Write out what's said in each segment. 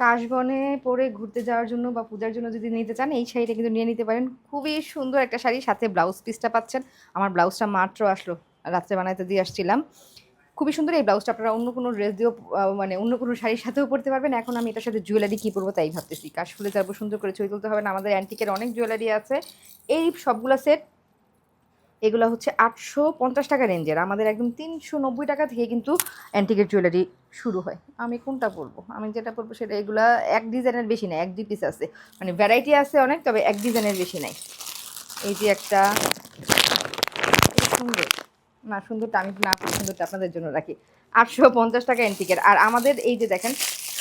কাশবনে পরে ঘুরতে যাওয়ার জন্য বা পূজার জন্য যদি নিতে চান, এই শাড়িটা কিন্তু নিয়ে নিতে পারেন। খুবই সুন্দর একটা শাড়ি, সাথে ব্লাউজ পিসটা পাচ্ছেন। আমার ব্লাউজটা মাত্র আসলো, রাত্রে বানাইতে দিয়ে আসছিলাম। খুবই সুন্দর, এই ব্লাউজটা আপনারা অন্য কোনো ড্রেস দিয়েও মানে অন্য কোনো শাড়ির সাথেও পরতে পারবেন। এখন আমি এটার সাথে জুয়েলারি কী পরবো তাই ভাবতেছি। কাশফুলে যাব, সুন্দর করে ছবি তুলতে হবে না, আমাদের অ্যান্টিকের অনেক জুয়েলারি আছে। এই সবগুলো সেট এগুলো হচ্ছে আটশো পঞ্চাশ টাকা রেঞ্জের আমাদের একদম তিনশো নব্বই টাকা থেকে কিন্তু অ্যান্টিকের জুয়েলারি শুরু হয়। আমি কোনটা পরবো আমি যেটা পরবো সেটা এগুলা এক ডিজাইনের বেশি নাই, এক দুই পিস আছে। মানে ভ্যারাইটি আছে অনেক, তবে এক ডিজাইনের বেশি নাই। এই যে একটা সুন্দর। না, সুন্দরটা আমি না, সুন্দরটা আপনাদের জন্য রাখি। আটশো পঞ্চাশ টাকা অ্যান্টিকের আর আমাদের এই যে দেখেন,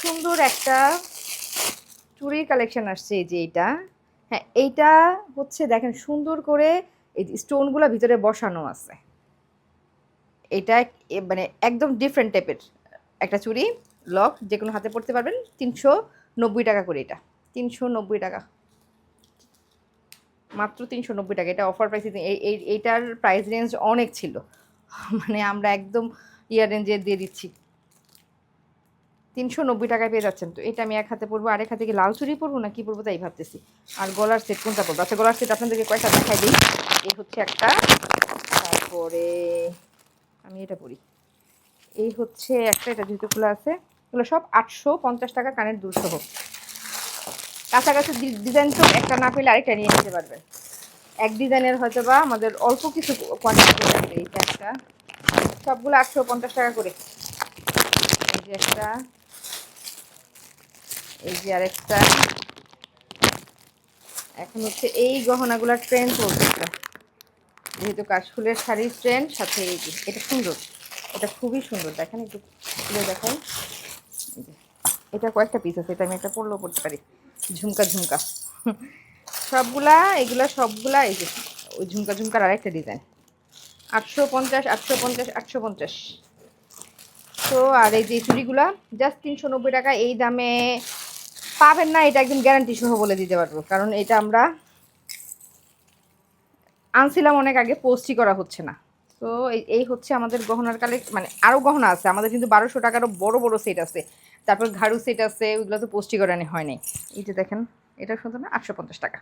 সুন্দর একটা চুরির কালেকশন আসছে এই যে এইটা। হ্যাঁ এইটা হচ্ছে দেখেন সুন্দর করে এই স্টোনগুলো ভিতরে বসানো আছে। এটা মানে একদম ডিফারেন্ট টাইপের একটা চুড়ি, লক যে কোনো হাতে পড়তে পারবেন, তিনশো নব্বই টাকা করে এটা। তিনশো নব্বই টাকা। মাত্র তিনশো নব্বই টাকা। এটা অফার প্রাইসে এই, এই- এইটার প্রাইস রেঞ্জ অনেক ছিল। মানে আমরা একদম ইয়ার রেঞ্জে দিয়ে দিচ্ছি। তিনশো নব্বই টাকায় পেয়ে যাচ্ছেন তো। এটা আমি এক হাতে পরবো, আরেক হাতে কি লাল চুড়ি পরবো না কি পরবো তাই ভাবতেছি। আর গলার সেট কোনটা পরবো? আচ্ছা গলার সেট আপনাদেরকে কয়েকটা দেখাই দিই। এই হচ্ছে একটা। তারপরে আমি এটা পরি। এই হচ্ছে একটা, এটা যেহেতু খোলা আছে, এগুলো সব আটশো পঞ্চাশ টাকা কানের দুল সহ কাছাকাছি ডিজাইন তো একটা না পেলে আরেকটা নিয়ে নিতে পারবেন এক ডিজাইনের হয়তো বা আমাদের অল্প কিছু কোয়ান্টিটি আছে এইটা একটা সবগুলো আটশো পঞ্চাশ টাকা করে। এই যে একটা, এই যে আরেকটা। এখন হচ্ছে এই গহনাগুলোর ট্রেন্ড চলতেছে যেহেতু কাশফুলের শাড়ির ট্রেন্ড সাথে এই যে, এটা সুন্দর। এটা খুবই সুন্দর। দেখেন একটু খুলে দেখেন এটা কয়েকটা পিস আছে, এটা আমি একটা পরলেও পড়তে পারি। ঝুমকা ঝুমকা। সবগুলা, এগুলা সবগুলা, এই যে, ওই ঝুমকা ঝুমকার আরেকটা ডিজাইন আটশো পঞ্চাশ আটশো পঞ্চাশ আটশো পঞ্চাশ। তো, আর এই যে চুড়িগুলা জাস্ট তিনশো নব্বই টাকা, এই দামে পাবেন না, এটা একদম গ্যারান্টি সহ বলে দিতে পারব। কারণ এটা আমরা আনছিলাম অনেক আগে পোস্টই করা হচ্ছে না। তো এই হচ্ছে আমাদের গহনার কালে মানে আরও গহনা আছে। আমাদের কিন্তু বারোশো টাকারও বড় বড় সেট আছে। তারপর ঘাড়ু সেট আছে, ওইগুলো তো পোস্টই করানি হয়নি এই যে দেখেন, এটা সুন্দর না? আটশো পঞ্চাশ টাকা।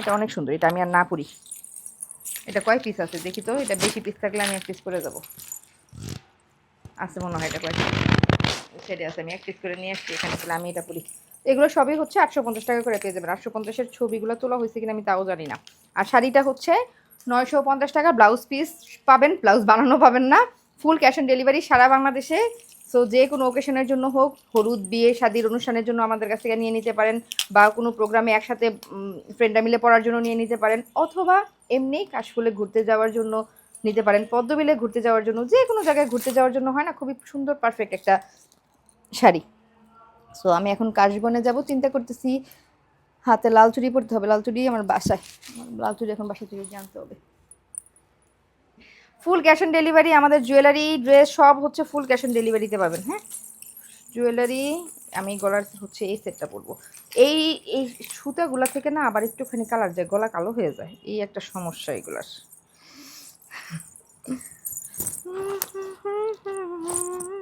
এটা অনেক সুন্দর, এটা আমি আর না পড়ি এটা কয় পিস আছে দেখি তো? এটা বেশি পিস থাকলে আমি এক পিস করে যাব। আছে মনে হয় এটা কয় সেটে আছে, আমি এক পিস করে নিয়ে আসছি, এখানে আমি এটা পড়ি এগুলো সবই হচ্ছে আটশো পঞ্চাশ টাকা করে পেয়ে যাবেন। আটশো পঞ্চাশের ছবিগুলো তোলা হয়েছে কিনা আমি তাও জানি না। আর শাড়িটা হচ্ছে নয়শো পঞ্চাশ টাকা ব্লাউজ পিস পাবেন, ব্লাউজ বানানো পাবেন না ফুল ক্যাশ অন ডেলিভারি সারা বাংলাদেশে। সো যে কোনো ওকেশনের জন্য হোক, হলুদ, বিয়ে, শাদির অনুষ্ঠানের জন্য আমাদের কাছ থেকে নিয়ে নিতে পারেন, বা কোনো প্রোগ্রামে একসাথে ফ্রেন্ডরা মিলে পড়ার জন্য নিয়ে নিতে পারেন, অথবা এমনি কাশফুলে ঘুরতে যাওয়ার জন্য নিতে পারেন, পদ্মবিলে ঘুরতে যাওয়ার জন্য, যে কোনো জায়গায় ঘুরতে যাওয়ার জন্য হয় না, খুবই সুন্দর পারফেক্ট একটা শাড়ি। সো আমি এখন কাশবনে যাব, চিন্তা করতেছি হাতে লাল চুড়ি পরতে হবে, লাল চুড়ি আমার বাসায়। লাল চুড়ি এখন বাসা থেকে জানতে হবে। ফুল ক্যাশ অন ডেলিভারি আমাদের জুয়েলারি ড্রেস সব হচ্ছে ফুল ক্যাশ অন ডেলিভারিতে পাবেন হ্যাঁ? জুয়েলারি আমি গলার হচ্ছে এই সেটটা পরবো। এই এই সুতাগুলা থেকে না আবার একটুখানি কালার যায়, গলা কালো হয়ে যায়। এই একটা সমস্যা এগুলার।